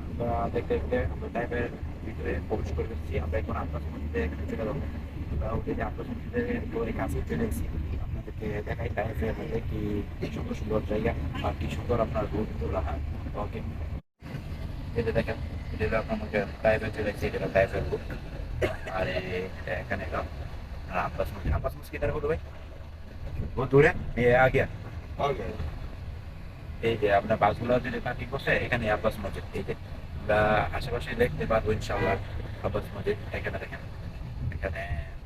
আমরা দেখতে দেখতে আমরা টাইমের ভিতরে প্রবেশ করে ফেলছি আমরা এখন আব্বাস মসজিদে এখানে চলে যাব। আমরা অলরেডি আব্বাস মসজিদের একেবারে কাছে চলে এসেছি আপনাদেরকে দেখাই টাইমের মধ্যে কি সুন্দর সুন্দর জায়গা আর কি সুন্দর আপনার রুট তোলা হয় ওকে যে দেখেন, এটা আপনার মধ্যে টাইপে চলে এসেছি এটা টাইপের রুট আর এটা এখানে এলাম আর আব্বাস মসজিদ আব্বাস মসজিদ এটা হলো ভাই? বহুত দূরে, এ আগে। এই যে আপনার বাসগুলো যদি পার্কিং করছে এখানে আব্বাস মসজিদ এই যে আমরা আশেপাশে দেখতে পারব ইনশাল্লাহ আব্বাস মসজিদ এখানে দেখেন। এখানে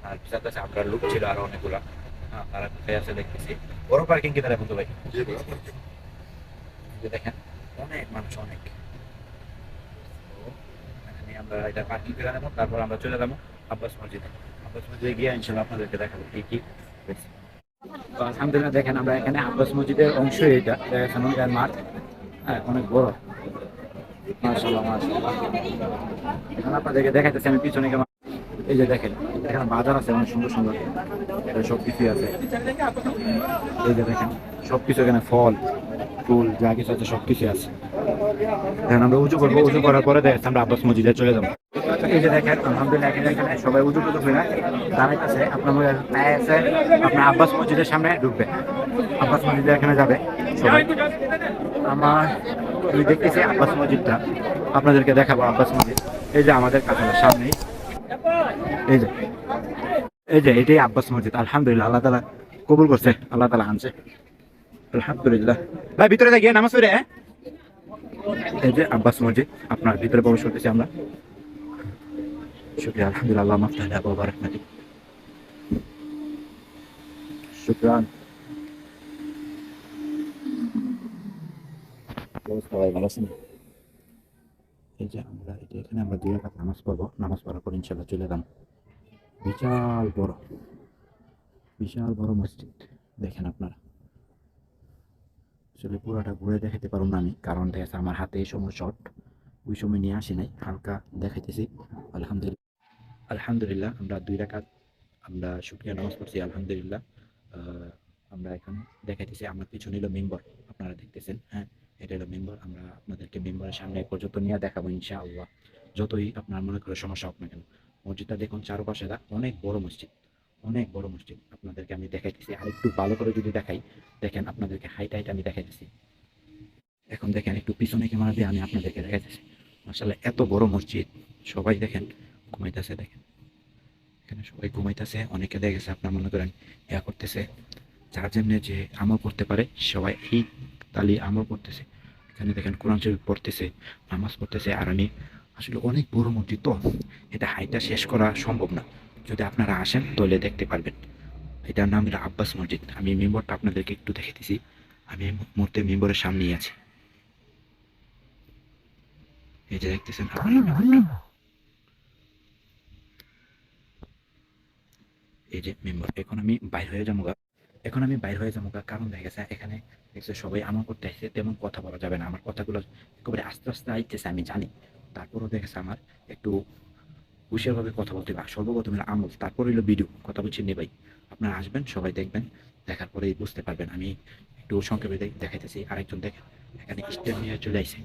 আর কাছে আমরা লোক ছিল আরও অনেকগুলা। হ্যাঁ, তারা কোথায় আছে দেখতেছি। বড় পার্কিং কি তারা বলতো ভাই? দেখেন অনেক মানুষ অনেক। আমরা এটা পার্কিং করে নেব তারপর আমরা চলে যাব আব্বাস মসজিদে। আব্বাস মসজিদে গিয়ে ইনশাল্লাহ আপনাদেরকে দেখাবো কি কি। আলহামদুলিল্লাহ দেখেন আমরা এখানে আব্বাস মসজিদের অংশ এটা সামনগার মাঠ। হ্যাঁ অনেক বড়। মাশাআল্লাহ এখন আপনাদেরকে দেখাইতেছি আমি পিছনে এই যে দেখেন, এখানে বাজার আছে, অনেক সুন্দর সুন্দর। সব কিছুই আছে। এই যে দেখেন সব কিছু এখানে ফল, ফুল, যা কিছু আছে সব কিছু আছে। এখন আমরা উঁচু করব উঁচু করার পরে দেখ আমরা আব্বাস মসজিদে চলে যাব। এই যে দেখেন, আলহামদুলিল্লাহ সবাই উঁচু টুজু হয়ে দাঁড়াইতেছে আপনার পায়ে আছে, আপনার আব্বাস মসজিদের সামনে ঢুকবে। আব্বাস মসজিদে এখানে যাবে আমার, আমি দেখতেছি আব্বাস মসজিদটা। আপনাদেরকে দেখাবো আব্বাস মসজিদ। এই যে আমাদের কাছাকাছি সামনেই। এই যে এই যে, এটাই আব্বাস মসজিদ। আলহামদুলিল্লাহ, আল্লাহ তালা কবুল করছে, আল্লাহ তালা আনছে। আলহামদুলিল্লাহ। ভাই, ভিতরে গিয়ে নামাজ পড়ে হ্যাঁ? এই যে আব্বাস মসজিদ, আপনার ভিতরে প্রবেশ করতেছি আমরা। শুক্রিয়া আলহামদুলিল্লাহ আছেন এই যে আমরা যে এখানে আমরা দুই নামাজ পড়ব নামাজ পড়ার পর ইনশাল্লাহ চলে যাম বিশাল বড় বিশাল বড় মসজিদ দেখেন আপনারা আসলে পুরোটা ঘুরে দেখাতে পারব না আমি কারণ দেখা যাচ্ছে আমার হাতে এই সময় শর্ট ওই সময় নিয়ে আসি নাই হালকা দেখাইতেছি আলহামদুলিল্লাহ আলহামদুলিল্লাহ, আমরা দুই রাকাত, আমরা শুক্রিয়া নামাজ পড়ছি, আলহামদুলিল্লাহ। আমরা এখন দেখাইতেছি, আমার পিছনে হলো মেম্বার, আপনারা দেখতেছেন হ্যাঁ? এটা হলো মেম্বার, আমরা আপনাদেরকে মেম্বারের সামনে পর্যন্ত নিয়ে দেখাবো, ইনশাআল্লাহ। যতই আপনার মনে করে সমস্যা হোক না কেন, মসজিদটা দেখুন চারপাশে অনেক বড় মসজিদ, অনেক বড় মসজিদ। আপনাদেরকে আমি দেখাইতেছি আর একটু ভালো করে যদি দেখাই, দেখেন আপনাদেরকে হাইট হাইট আমি দেখাইতেছি। এখন দেখেন একটু পিছনে ক্যামেরা দিয়ে আমি আপনাদেরকে দেখাইতেছি। মাসাল্লাহ এত বড় মসজিদ, সবাই দেখেন ঘুমাইতেছে দেখেন। এখানে সবাই ঘুমাইতেছে, অনেকে দেখেছে আপনার মনে করেন ইয়া করতেছে। যার যেমনি যে আমল করতে পারে, সবাই এই তালি আমল করতেছে। এখানে দেখেন কোরআন শরীফ পড়তেছে, নামাজ পড়তেছে, আর আমি আসলে অনেক বড় মসজিদ তো, এটা হাইটা শেষ করা সম্ভব না। যদি আপনারা আসেন, তাহলে দেখতে পারবেন। এটার নাম হলো আব্বাস মসজিদ। আমি মেম্বরটা আপনাদেরকে একটু দেখাইতেছি। আমি এই মুহূর্তে মেম্বরের সামনেই আছি। এই যে দেখতেছেন আপনারা মেম্বরটা। এই যে মেম্বার এখন আমি বাইর হয়ে যাব। এখন আমি বাইর হয়ে যাব কারণ দেখা গেছে, এখানে দেখছে সবাই আমার করতে আসছে, তেমন কথা বলা যাবে না। আমার কথাগুলো একেবারে আস্তে আস্তে আইতেছে, আমি জানি। তারপরেও দেখেছে আমার একটু হুঁশিয়ারভাবে কথা বলতে হবে। আর সর্বপ্রথম আমল, তারপর হলো ভিডিও কথা বলছি নে ভাই। আপনারা আসবেন, সবাই দেখবেন, দেখার পরেই বুঝতে পারবেন। আমি একটু সংক্ষেপে দেখ- দেখাইতেছি, আরেকজন দেখেন এখানে স্ট্যান্ড নিয়ে চলে আইছে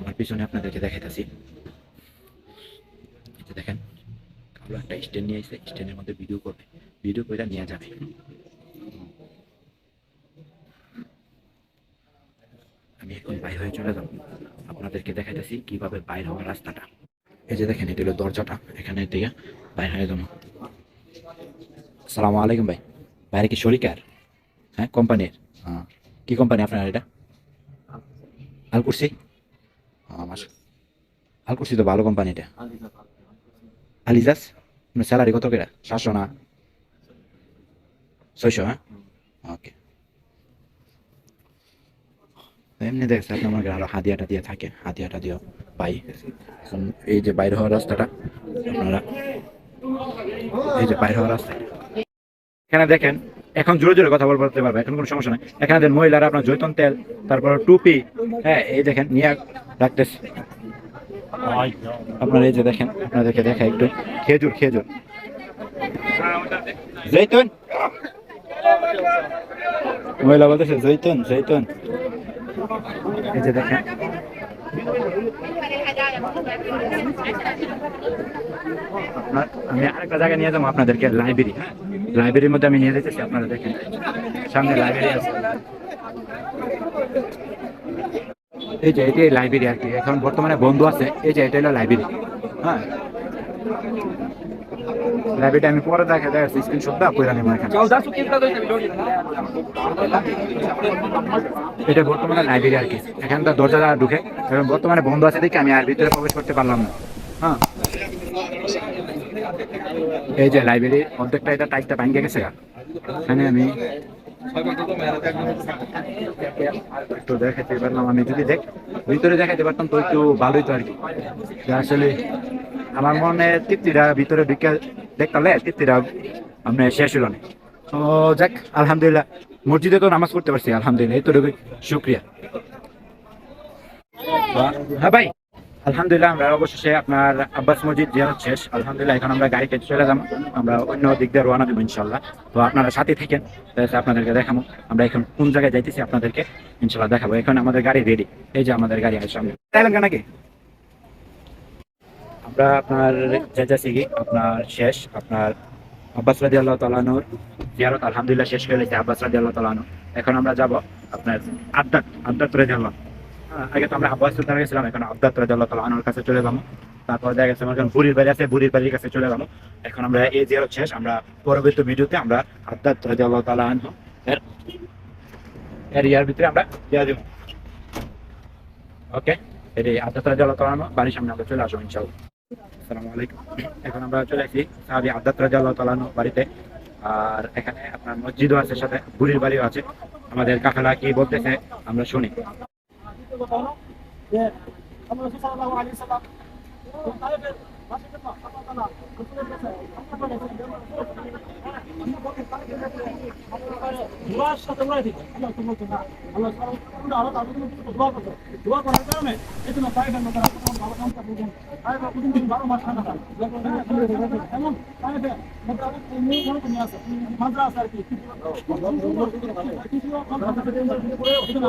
আমার পিছনে আপনাদেরকে দেখাইতেছি। দেখেন, কালো একটা স্ট্যান্ড নিয়ে আইছে স্ট্যান্ডের মধ্যে ভিডিও করবে। ভিডিও করে নিয়ে যাবে। আমি এখন বাইর হয়ে চলে যাব। আপনাদেরকে দেখাইতেছি কীভাবে বাইর হওয়ার রাস্তাটা। এই যে দেখেন, এটা হলো দরজাটা। এখানে থেকে বাইর হয়ে যাব। সালাম আলাইকুম ভাই। বাইরে কি শরিকার হ্যাঁ কোম্পানির? হ্যাঁ কি কোম্পানি আপনার এটা? আল কুরসি আমার আল কুরসি তো ভালো কোম্পানি এটা। আলিজাস? স্যালারি কত কেটা সাতশো না? ছয়শো হ্যাঁ? ওকে এমনি দেখছে আপনার মনে করেন আরও হাদিয়াটা দিয়ে থাকে হাদিয়াটা দিয়েও পাই। এই যে বাইরে হওয়ার রাস্তাটা, আপনারা এই যে বাইরে হওয়ার রাস্তা এখানে দেখেন, এখন জোরে জোরে কথা বলতে পারবে, এখন কোনো সমস্যা নাই। এখানে মহিলারা আপনার জৈতন তেল, তারপর টুপি হ্যাঁ এই দেখেন নিয়ে রাখতেছে। আপনারা এই যে দেখেন, আপনাদেরকে দেখা একটু। খেজুর খেজুর। জৈতুন! মহিলা বলতেছে জৈতুন জৈতুন। এই আমি আরেকটা জায়গায় নিয়ে যাব আপনাদেরকে লাইব্রেরি হ্যাঁ? লাইব্রেরির মধ্যে আমি নিয়ে যেতেছি আপনারা দেখেন। সামনে লাইব্রেরি আছে। এই যে, এটাই লাইব্রেরি আর কি। এখন বর্তমানে বন্ধু আছে, এই যে, এটা হলো লাইব্রেরি হ্যাঁ? লাইব্রেরিটা আমি পরে দেখা যায় স্ক্রিনশটটা করে নেব এখানে। এটা বর্তমানে লাইব্রেরি আর কি। এখানে তো দরজা ঢুকে। এখন বর্তমানে বন্ধ আছে দেখে আমি আর ভিতরে প্রবেশ করতে পারলাম না। হ্যাঁ। এই যে লাইব্রেরি অর্ধেকটা এটা টাইপটা ভাঙে গেছে। এখানে আমি একটু দেখাতে পারলাম আমি যদি দেখ ভিতরে দেখাতে পারতাম তো একটু ভালোই তো আর কি। আসলে আমার মনে তৃপ্তিটা ভিতরে ঢুকে দেখতালে তৃপ্তিটা আমি শেষ হলো না। যাক, আলহামদুলিল্লাহ। মসজিদে তো নামাজ পারছি, আলহামদুলিল্লাহ। এই তো শুক্রিয়া। হ্যাঁ ভাই, আলহামদুলিল্লাহ আমরা অবশেষে আপনার আব্বাস মসজিদ শেষ। আলহামদুলিল্লাহ, এখন আমরা গাড়িতে চলে যাব। আমরা অন্য দিক দিয়ে ইনশাল্লাহ তো আপনারা সাথে থাকেন আপনাদেরকে দেখাবো। আমরা এখন কোন জায়গায় যাইতেছি আপনাদেরকে ইনশাল্লাহ দেখাবো। এখন আমাদের গাড়ি রেডি এই যে আমাদের গাড়ি আছে সামনে। তাইলেন নাকি? আমরা আপনার যাইতেছি কি আপনার শেষ, আপনার আব্বাস রাজি আল্লাহ তালানুর জিয়ারত আলহামদুলিল্লাহ শেষ হয়ে গেছে, আব্বাস রাজি আল্লাহ তালানু এখন আমরা যাব আপনার আড্ডাত আড্ডাত রাজি আল্লাহ আগে তো আমরা আব্বাস সুলতান গেছিলাম এখন আব্দাত রাজি আল্লাহ তালানুর কাছে চলে যাব। তারপর দেখা গেছে আমার বুড়ির বাড়ি আছে, বুড়ির বাড়ির কাছে চলে যাব। এখন আমরা এই জিয়ারত শেষ, আমরা পরবর্তী ভিডিওতে আমরা আব্দাত রাজি আল্লাহ তালানু এর ইয়ার ভিতরে আমরা দিয়ে দেবো। ওকে এই আব্দাত রাজি আল্লাহ তালানু বাড়ির সামনে আমরা চলে আসব ইনশাল্লাহ আসসালামু আলাইকুম। এখন আমরা চলে আসি সাহাবি আব্দাত রাজা তালানো বাড়িতে। আর এখানে আপনার মসজিদও আছে, সাথে বুড়ির বাড়িও আছে। আমাদের কাফেলা কি বলতেছে, আমরা শুনি। দোয়ার সাথে লড়াই দিতে আল্লাহ তো বলতো না আল্লাহ সারা আল্লাহ তাদের দোয়া ভালো কাম করতে বুঝুন পায়ে গেল বুঝুন তুমি বারো মাস ঠান্ডা আরও আছে আর কি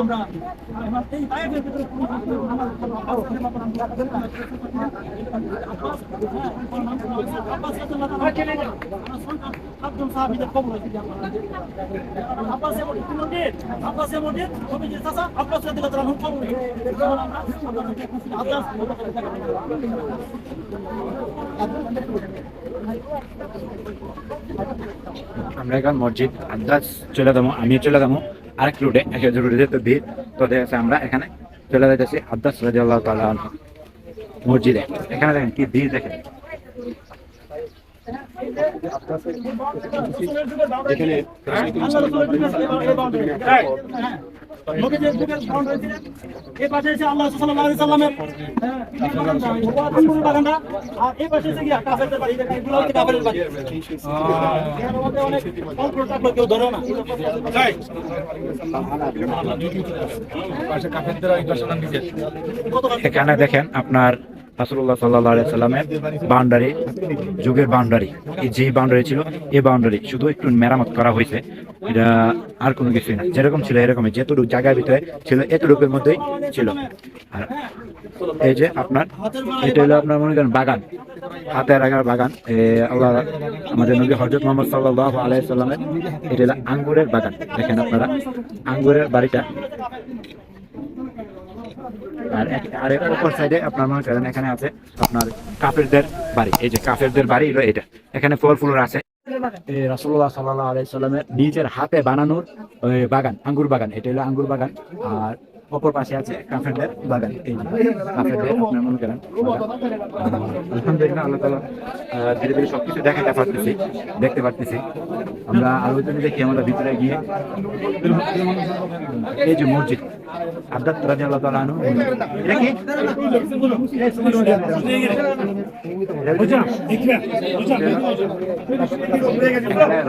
আমরা সাহাবিদের কবর আমরা এখন মসজিদ আন্দাজ চলে যাব আমি চলে যাব। আরেক রুটে এক রুটে তো ভিড় তো দেখা আমরা এখানে চলে যাইতেছি আব্দাস রাজি আল্লাহ তালা মসজিদে। এখানে দেখেন কি ভিড় দেখেন। নবীদের যুগের বাউন্ড হয়েছিল এই পাশে এসে আল্লাহ সাল্লাল্লাহু আলাইহি সাল্লামের ফুলের বাগানটা আর এই পাশে এসে গিয়া কাফেরদের বাড়ি দেখেন এগুলো হচ্ছে কাফেরদের বাড়ি এর মধ্যে অনেক অল্প টাকা কেউ ধরে না এখানে দেখেন আপনার রাসুল্লাহ সাল্লাহ সাল্লামের বাউন্ডারি, যুগের বাউন্ডারি। এই যে বাউন্ডারি ছিল, এই বাউন্ডারি শুধু একটু মেরামত করা হয়েছে। এটা আর কোনো কিছুই না। যেরকম ছিল, এরকমই যেটুকু জায়গার ভিতরে ছিল, এতটুকুর মধ্যেই ছিল। আর এই যে আপনার, এটা হলো আপনার মনে করেন বাগান। হাতে রাখার বাগান। আল্লাহ, আমাদের নবী হজরত মোহাম্মদ সাল্লাহ আলাইসাল্লামের এটা হলো আঙ্গুরের বাগান। দেখেন আপনারা, আঙ্গুরের বাড়িটা আর আর অপর সাইডে আপনার মনে করেন এখানে আছে আপনার কাফেরদের বাড়ি। এই যে কাফেরদের বাড়ি এটা। এখানে ফল ফুল আছে। রাসুল্লাহ সাল্লাহ আলাইসাল্লামের নিজের হাতে বানানোর বাগান, আঙ্গুর বাগান। এটা হলো আঙ্গুর বাগান। আর অপর পাশে আছে কাফেরদের বাগান। এই কাফেরদের আপনার মনে করেন আলহামদুলিল্লাহ, আল্লাহ তালা ধীরে ধীরে সবকিছু দেখাতে পারতেছি, দেখতে পারতেছি। আমরা আরও যদি দেখি, আমরা ভিতরে গিয়ে এই যে মসজিদ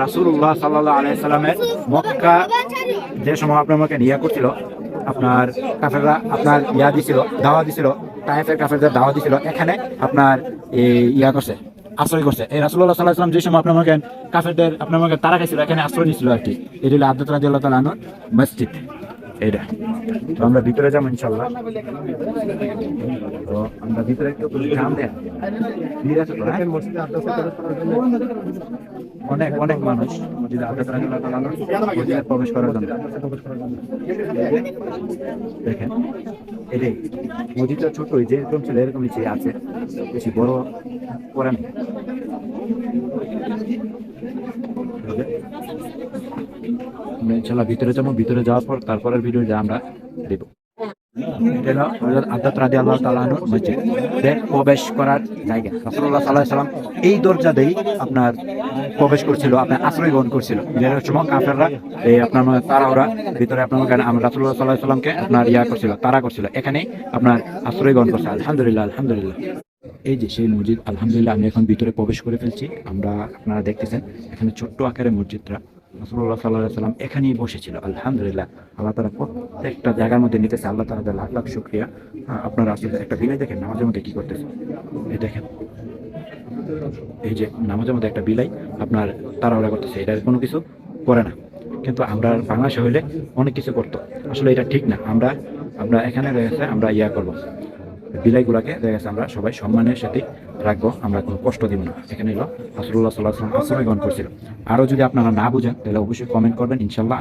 রাসুল্লাহ সাল্লাহ আলাইসাল্লামের মক্কা যে সময় আপনার আমাকে নিয়া করছিল আপনার কাফেররা আপনার ইয়া দিছিল, দাওয়া দিছিল তাইফের কাফেরদের দাওয়া দিছিল, এখানে আপনার এই ইয়া করছে, আশ্রয় করছে। এই রাসুল্লাহ সাল্লাহ সাল্লাম যে সময় আপনার আমাকে কাফেরদের, আপনার আমাকে তারা খাইছিল, এখানে আশ্রয় নিছিল আর কি। এটি হলো আব্দুল রাজি আল্লাহ মসজিদ। এইটা। তো আমরা ভিতরে যাব ইনশাল্লাহ। তো আমরা ভিতরে একটু জাম হ্যাঁ? অনেক অনেক মানুষ মসজিদে তাআলা মসজিদে প্রবেশ করার জন্য। দেখেন এটাই মসজিদটা ছোট ওই যে এরকম ছিল এরকম নিচে আছে, বেশি বড় করা নেই আমরা ইনশাল্লাহ ভিতরে যাব, ভিতরে যাওয়ার পর তারপরের ভিডিও যা আমরা দেব। প্রবেশ করার জায়গা। সাল্লাম এই দরজা দেই আপনার প্রবেশ করছিল, আপনার আশ্রয় গ্রহণ করছিল। যে সময় এই আপনার মানে তারাওরা, ভিতরে আপনার আমরা রাসূলুল্লাহ সাল্লাল্লাহু সাল্লামকে আপনার ইয়া করছিল, তারা করছিল। এখানে আপনার আশ্রয় গ্রহণ করছে। আলহামদুলিল্লাহ আলহামদুলিল্লাহ। এই যে সেই মসজিদ, আলহামদুলিল্লাহ, আমি এখন ভিতরে প্রবেশ করে ফেলছি। আমরা আপনারা দেখতেছেন, এখানে ছোট্ট আকারের মসজিদটা। রাসূলুল্লাহ সাল্লাল্লাহু আলাইহি সাল্লাম এখানেই বসেছিল। আলহামদুলিল্লাহ, আল্লাহ প্রত্যেকটা জায়গার মধ্যে নিতেছে। আল্লাহ লাখ লাখ শুকরিয়া। আসলে একটা বিলাই দেখেন, নামাজের মধ্যে কি করতেছে। এই দেখেন, এই যে নামাজের মধ্যে একটা বিলাই, আপনার তাড়াহুড়া করতেছে। এটা কোনো কিছু করে না। কিন্তু আমরা বাংলাদেশে হইলে অনেক কিছু করতো। আসলে এটা ঠিক না। আমরা আমরা এখানে রয়েছে, আমরা ইয়া করব। বিলাইগুলাকে, দেখা গেছে আমরা সবাই সম্মানের সাথে রাখব, আমরা কোনো কষ্ট দিব না। এখানে হলো রাসূলুল্লাহ সাল্লাহ আসলাম আশ্রয় গ্রহণ করছিল। আরও যদি আপনারা না বুঝেন, তাহলে অবশ্যই কমেন্ট করবেন ইনশাল্লাহ